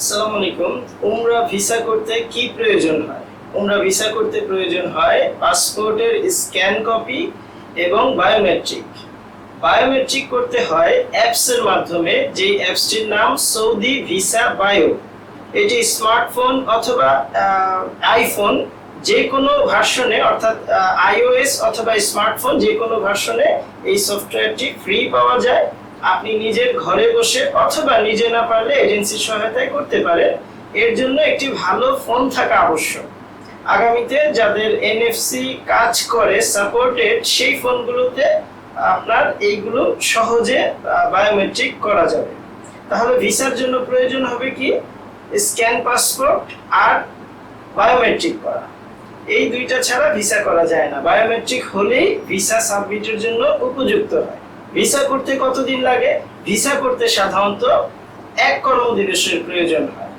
আসসালামু আলাইকুম। উমরা ভিসা করতে কি প্রয়োজন হয়? উমরা ভিসা করতে প্রয়োজন হয় পাসপোর্টের স্ক্যান কপি এবং বায়োমেট্রিক। বায়োমেট্রিক করতে হয় অ্যাপসের মাধ্যমে যে অ্যাপসটির নাম সৌদি ভিসা বায়ো। এটি স্মার্টফোন অথবা আইফোন যে কোনো ভার্সনে, অর্থাৎ, আইওএস অথবা স্মার্টফোন যে কোনো ভার্সনে এই সফটওয়্যারটি ফ্রি পাওয়া যায়। আপনি নিজের ঘরে বসে অথবা নিজে না পারলে এজেন্সির সহায়তায় করতে পারেন এর জন্য একটি ভালো ফোন থাকা আবশ্যক। আগামীতে যাদের এনএফসি কাজ করে, সাপোর্টেড, সেই ফোনগুলোতে আপনার এইগুলো সহজে বায়োমেট্রিক করা যাবে। তাহলে ভিসার জন্য প্রয়োজন হবে কি? স্ক্যান পাসপোর্ট আর বায়োমেট্রিক করা। এই দুইটা ছাড়া ভিসা করা যায় না। বায়োমেট্রিক হলেই ভিসা সাবমিটের জন্য উপযুক্ত হয়। ভিসা করতে কতদিন লাগে? ভিসা করতে সাধারণত এক কর্মদিবসের প্রয়োজন হয়।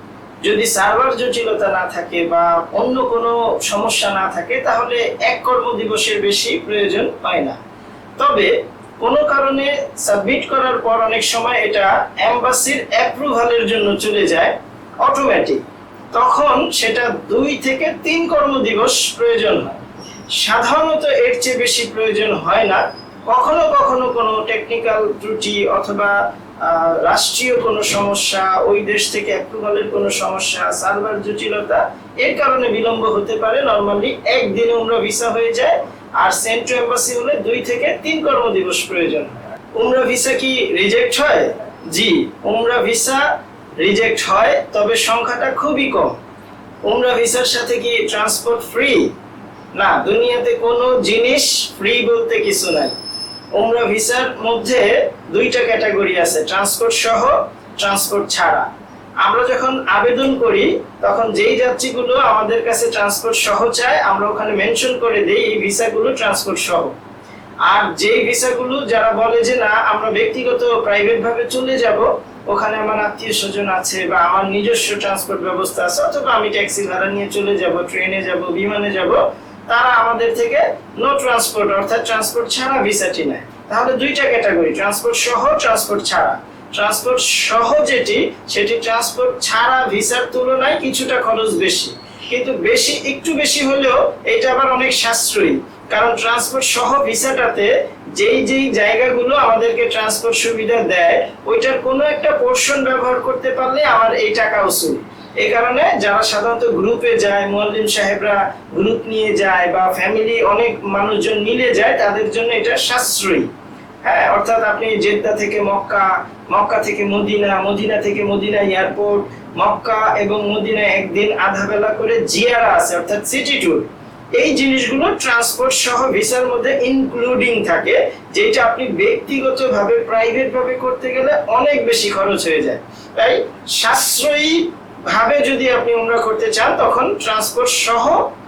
যদি সার্ভার জটিলতা না থাকে বা অন্য কোনো সমস্যা না থাকে, তাহলে এক কর্মদিবসের বেশি প্রয়োজন হয় না। তবে কোনো কারণে সাবমিট করার পর অনেক সময় এটা এম্বাসির অ্যাপ্রুভালের জন্য চলে যায় অটোমেটিক। তখন সেটা দুই থেকে তিন কর্মদিবস প্রয়োজন হয়। সাধারণত এর চেয়ে বেশি প্রয়োজন হয় না। কখনো কখনো কোনো টেকনিক্যাল ত্রুটি অথবা রাষ্ট্রীয় কোনো সমস্যা, ওই দেশ থেকে অ্যাপ্রুভালের কোনো সমস্যা, সার্ভার জটিলতা, এর কারণে বিলম্ব হতে পারে। নর্মালি একদিনে উমরা ভিসা হয়ে যায়, আর সেন্ট্রো এম্বাসি হলে দুই থেকে তিন কর্মদিবস প্রয়োজন উমরা ভিসা কি রিজেক্ট হয়? জি, উমরা ভিসা রিজেক্ট হয়, তবে সংখ্যাটা খুবই কম। উমরা ভিসার সাথে কি ট্রান্সপোর্ট ফ্রি না, দুনিয়াতে কোনো জিনিস ফ্রি বলতে কিছু নাই। উমরা ভিসার মধ্যে দুইটা ক্যাটাগরি আছে, ট্রান্সপোর্ট সহ, ট্রান্সপোর্ট ছাড়া। আমরা যখন আবেদন করি, তখন যেই যাত্রীগুলো আমাদের কাছে ট্রান্সপোর্ট সহ চায়, আমরা ওখানে মেনশন করে দিই এই ভিসাগুলো ট্রান্সপোর্ট সহ। আর যেই ভিসাগুলো যারা বলে যে, না, আমরা ব্যক্তিগত প্রাইভেট ভাবে চলে যাব, ওখানে আমার আত্মীয় স্বজন আছে বা আমার নিজস্ব ট্রান্সপোর্ট ব্যবস্থা আছে, অথবা আমি ট্যাক্সি ভাড়া নিয়ে চলে যাব ট্রেনে যাব, বিমানে যাব তারা আমাদের থেকে নো ট্রান্সপোর্ট অর্থাৎ ট্রান্সপোর্ট ছাড়া ভিসাটি নেয়। তাহলে দুইটা ক্যাটাগরি ট্রান্সপোর্ট সহ ট্রান্সপোর্ট ছাড়া। ট্রান্সপোর্ট সহ যেটি, সেটি ট্রান্সপোর্ট ছাড়া ভিসার তুলনায় কিছুটা খরচ বেশি। কিন্তু বেশি, একটু বেশি হলেও এটা আবার অনেক সাশ্রয়ী। কারণ ট্রান্সপোর্ট সহ ভিসাটাতে যেই যেই জায়গাগুলো আমাদেরকে ট্রান্সপোর্ট সুবিধা দেয়, ওইটার কোনো একটা পোর্শন ব্যবহার করতে পারলে আমার এই টাকা উসুল এই কারণে যারা সাধারণত গ্রুপে যায়, মোয়াল্লিম সাহেবরা গ্রুপ নিয়ে যায় বা ফ্যামিলি অনেক মানুষজন মিলে যায়, তাদের জন্য এটা সাশ্রয়ী। হ্যাঁ অর্থাৎ আপনি জেদ্দা থেকে মক্কা মক্কা থেকে মদিনা মদিনা থেকে মদিনা এয়ারপোর্ট মক্কা এবং মদিনা একদিন আধা বেলা করে জিয়ারা আছে, অর্থাৎ সিটি ট্যুর এই জিনিসগুলো ট্রান্সপোর্ট সহ ভিসার মধ্যে ইনক্লুডিং থাকে, যেটা আপনি ব্যক্তিগতভাবে প্রাইভেট ভাবে করতে গেলে অনেক বেশি খরচ হয়ে যায়। তাই সাশ্রয়ী ভাবে যদি আপনি উমরা করতে চান, তখন ট্রান্সপোর্ট সহ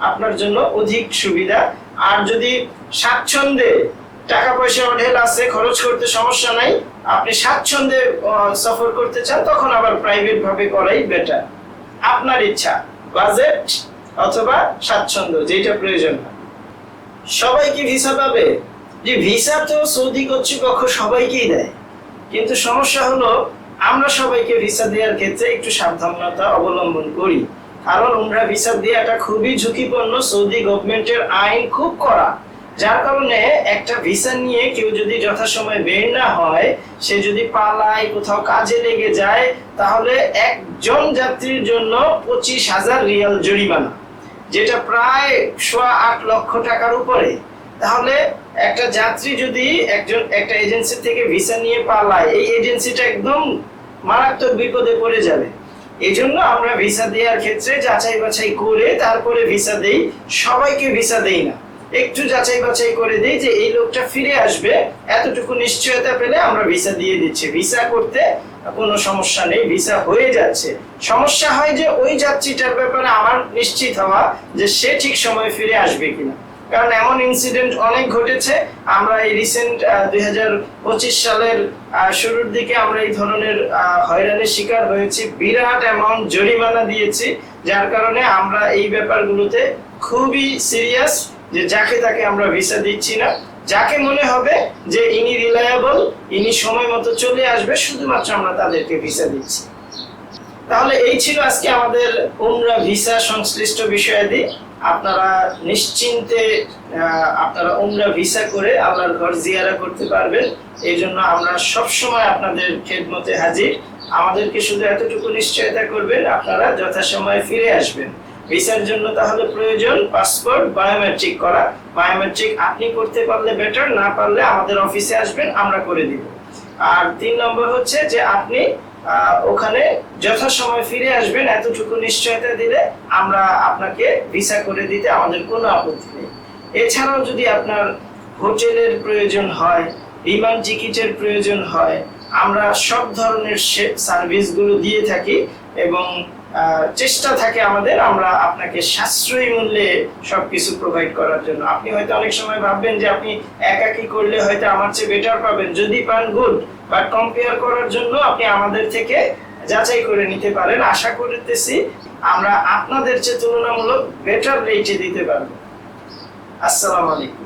আপনার জন্য অধিক সুবিধা। আর যদি স্বাচ্ছন্দ্যে টাকা পয়সা ঢেল আছে, খরচ করতে সমস্যা নাই, আপনি স্বাচ্ছন্দ্যে সফর করতে চান, তখন আবার প্রাইভেট ভাবে করাই বেটার আপনার ইচ্ছা বাজেট অথবা স্বাচ্ছন্দ্য যেটা প্রয়োজন সবাই কি ভিসা পাবে? যে ভিসা তো সৌদি কর্তৃপক্ষ সবাইকেই দেয়। কিন্তু সমস্যা হলো আমরা সবাইকে ভিসা দেওয়ার ক্ষেত্রে একটু সাবধানতা অবলম্বন করি। কারণ উমরা ভিসা দেওয়াটা খুবই ঝুঁকিপূর্ণ সৌদি গভর্নমেন্টের আইন খুব কড়া। যার কারণে একটা ভিসা নিয়ে কেউ যদি যথাসময়ে বের না হয়, সে যদি পালায়, কোথাও কাজে লেগে যায়, তাহলে একজন যাত্রীর জন্য পঁচিশ হাজার রিয়াল জরিমানা, যেটা প্রায় সোয়া আট লক্ষ টাকার উপরে। তাহলে একটা যাত্রী যদি একজন, একটা এজেন্সি থেকে ভিসা নিয়ে পালায়, এই এজেন্সিটা একদম মারাত্মক বিপদে পড়ে যাবে। এই জন্য আমরা ভিসা দেওয়ার ক্ষেত্রে যাচাই বাছাই করে তারপরে ভিসা দেই, সবাইকে ভিসা দেই না। একটু যাচাই বাছাই করে দিই যে এই লোকটা ফিরে আসবে, এতটুকু নিশ্চয়তা পেলে আমরা ভিসা দিয়ে দিচ্ছি। ভিসা করতে কোনো সমস্যা নেই, ভিসা হয়ে যাচ্ছে। সমস্যা হয় যে ওই যাত্রীটার ব্যাপারে আমার নিশ্চিত হওয়া যে সে ঠিক সময় ফিরে আসবে কিনা। কারণ এমন ইনসিডেন্ট অনেক ঘটেছে। আমরা এই রিসেন্ট দুই হাজার পঁচিশ সালের শুরুর দিকে আমরা এই ধরনের হয়রানির শিকার হয়েছি। বিরাট অ্যামাউন্ট জরিমানা দিয়েছি, যার কারণে আমরা এই ব্যাপারগুলোতে খুবই সিরিয়াস যে যাকে তাকে আমরা ভিসা দিচ্ছি না। যাকে মনে হবে যে ইনি রিলায়েবল ইনি সময় মতো চলে আসবে, শুধুমাত্র আমরা তাদেরকে ভিসা দিচ্ছি। তাহলে এই ছিল আজকে আমাদের উমরা ভিসা সংশ্লিষ্ট বিষয়াদি। আপনারা নিশ্চিন্তে আপনারা উমরা ভিসা করে আল্লাহর ঘর জিয়ারা করতে পারবেন। এই জন্য আমরা সবসময় আপনাদের খেদমতে হাজির। আমাদেরকে শুধু এতটুকু নিশ্চয়তা করবেন, আপনারা যথাসময়ে ফিরে আসবেন। ভিসার জন্য তাহলে প্রয়োজন পাসপোর্ট, বায়োমেট্রিক করা। বায়োমেট্রিক আপনি করতে পারলে বেটার, না পারলে আমাদের অফিসে আসবেন, আমরা করে দিব। আর তিন নম্বর হচ্ছে যে আপনি ওখানে যথাসময় ফিরে আসবেন, এতটুকু নিশ্চয়তা দিলে আমরা আপনাকে ভিসা করে দিতে আমাদের কোনো আপত্তি নেই। এছাড়াও যদি আপনার হোটেলের প্রয়োজন হয়, বিমান টিকিটের প্রয়োজন হয়, আমরা সব ধরনের সার্ভিসগুলো দিয়ে থাকি এবং চেষ্টা থাকে আমাদের, আমরা আপনাকে সাশ্রয়ী মূল্যে সবকিছু প্রোভাইড করার জন্য। আপনি হয়তো অনেক সময় ভাববেন যে আপনি একাকি করলে হয়তো আমার চেয়ে বেটার পাবেন। যদি পান গুড বাট কম্পেয়ার করার জন্য আপনি আমাদের থেকে যাচাই করে নিতে পারেন। আশা করতেছি আমরা আপনাদের চেয়ে তুলনামূলক বেটার রেটে দিতে পারব। আসসালামু আলাইকুম।